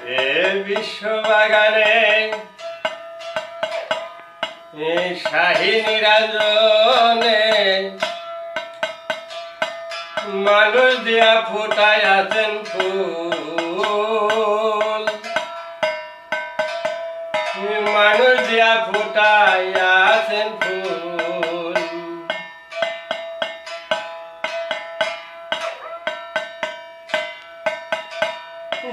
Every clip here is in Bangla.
এ বিশ্ববাগানে শাহী নিরাজনে মানুষ দিয়া ফুটায় আছেন ফুল। মানুষ দিয়া ফুটায় আছেন ফুল।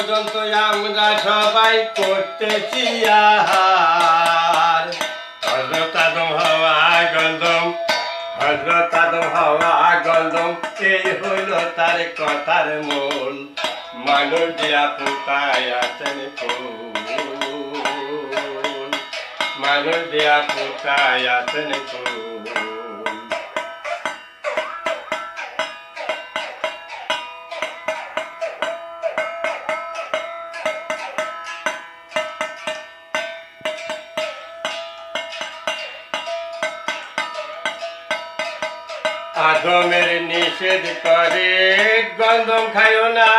পর্যন্ত আমরা সবাই করতেছি গন্ধম এই হইল তার কথার মূল। মানুষ দিয়া পুতায় আছেন মানুষ দিয়া পুতায় আছেন ফুল। আদমের নিষেধ করে, গন্ধম খায়ো না।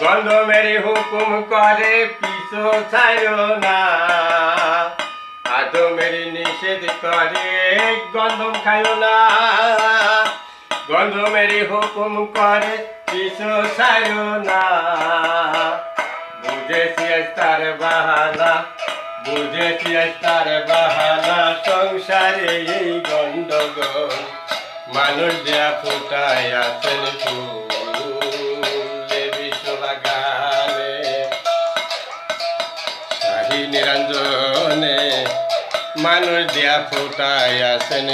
গন্ধমের হুকুম করে পিছু ছাড়ো না। আদমের নিষেধ করে, গন্ধম খায়ো না। গন্ধমের হুকুম করে পিছু ছাড়ো না। বুঝেছি তার বাহানা, বুঝেছি তার বাহানা, সংসারে এই গন্ডগোল মানুষ দেয়া ফুটায় আছেন ফুলে বিশ্ববাগানে শাহী নিরঞ্জনে মানুষ দেয়া ফুটায় আছেন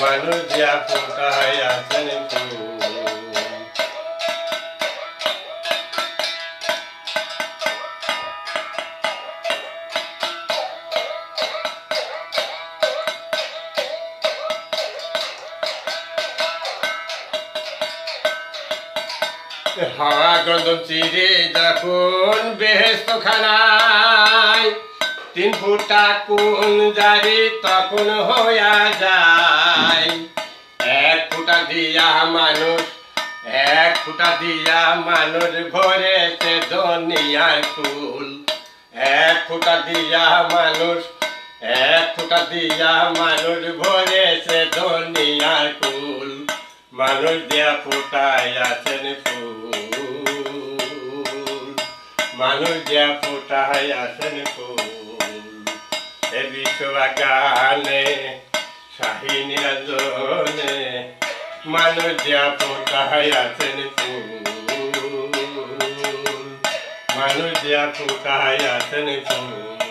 মানুষ দেয়া ফুটায় আছেন হাওয়া গন্ধম চিরে যখন বেহেস্ত খানায় তিন ফুটা কোন জারি তখন হইয়া যায়। এক ফুটা দিয়া মানুষ, এক ফুটা দিয়া মানুষ ভরেছে দুনিয়ার কুল এক ফুটা দিয়া মানুষ, এক ফুটা দিয়া মানুষ ভরেছে দুনিয়ার কুল মানুষ দিয়া ফুটায় আছেন ফুল। মানুষ যা ফুটায় আসেন এ বিশ্ববাগানে, শাহী নিরঞ্জনে মানুষ যা ফুটায় আসেন মানুষ যা ফুটায় আসেন ফুল।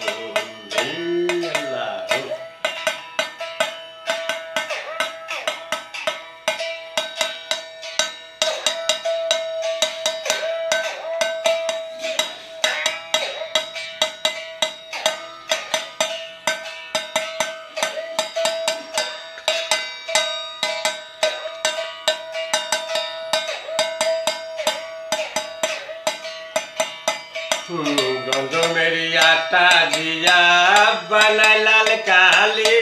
গন্ধ মেরি আটা দিয়া বানাই লাল কালি।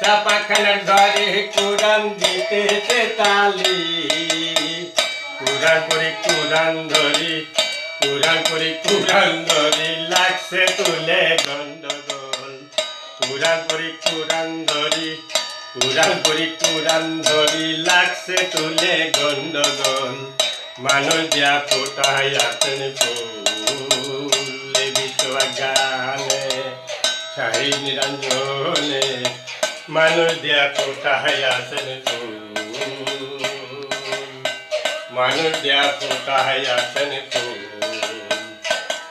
চাপাখানার ঘরে কুরান দিতেছে তালি। কুরান করি কুরান ধরি কুরান করি কুরান ধরি, লাগছে তুলে গন্ডগোল। কুরান করি কুরান ধরি কুরান করি কুরান ধরি, লাগছে তুলে গন্ডগোল। মানুষ দিয়া ফোটাই আছেন ফুলে। শাহী নিরঞ্জনে মানুষ দিয়া ফোটাই আছেন ফুল মানুষ দিয়া ফোটাই আছেন ফুল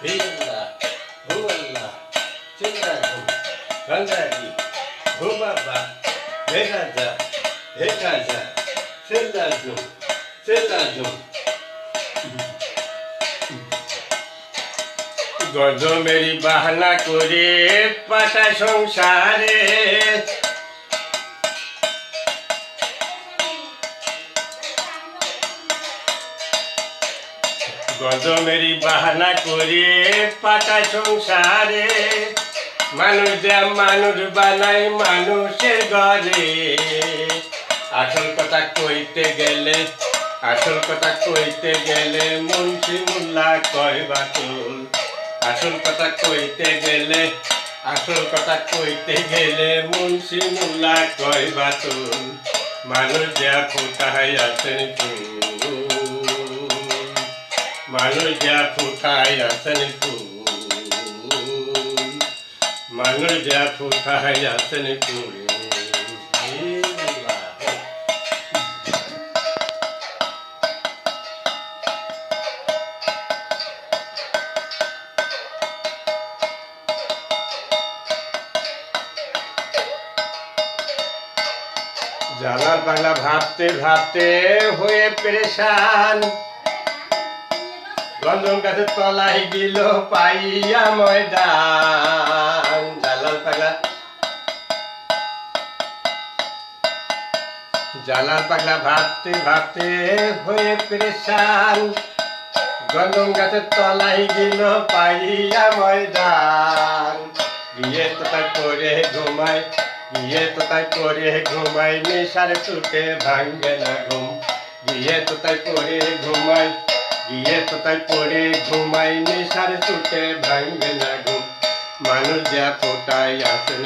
হে আল্লাহ হো আল্লাহ চিল্লা গঙ্গাজি হো বাবা হে গজমেরি বাহানা করে পাঠায় সংসারে। গজমেরি বাহানা করে পাঠায় সংসারে। মানুষ দেয়া মানুষ বানাই মানুষের ঘরে। আসল কথা কইতে গেলে, আসল কথা কইতে গেলে মুন্সি মুল্লা কয় বাতুল আসল কথা কইতে গেলে, আসল কথা কইতে গেলে মুন্সি মুল্লা কয় বাতুল, মানুষ যা ফুটাই আছেন মানুষ যা ফুটাই আছেন মানুষ যা ফুটাই আছেন ফুল জানার বাংলা ভাবতে ভাবতে হয়ে পেরেশান। গঞ্জন গাছের তলায় দিল পাইয়া ময়দান। জালাল পাগলা। জালাল পাগলা ভাবতে ভাবতে হয়ে পেরেশান। গঞ্জন গাছের তলাই দিল পাইয়া ময়দান। গিয়ে তো তাই করে ঘুমায়। গিয়ে তো তাই করে ঘুমাই, নেশার চুটে ভাঙ্গে না ঘুম। গিয়ে তো তাই করে ঘুমাই, গিয়ে তো তাই করে ঘুমাই, নেশার চুটে ভাঙ্গে না ঘুম। মানুষ যা ফোটাই আসেন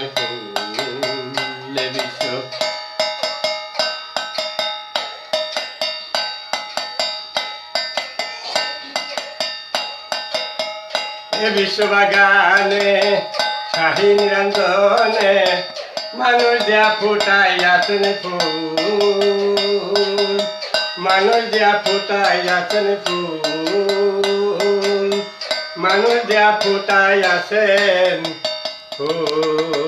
বিশ্ব। বিশ্ববাগানে শাহী নিরঞ্জনে মানুষ দিয়া ফুটাই আসেন ফুল। মানুষ দিয়া ফুটাই আসেন ফুল। মানুষ দিয়া ফুটাই আসেন ফুল।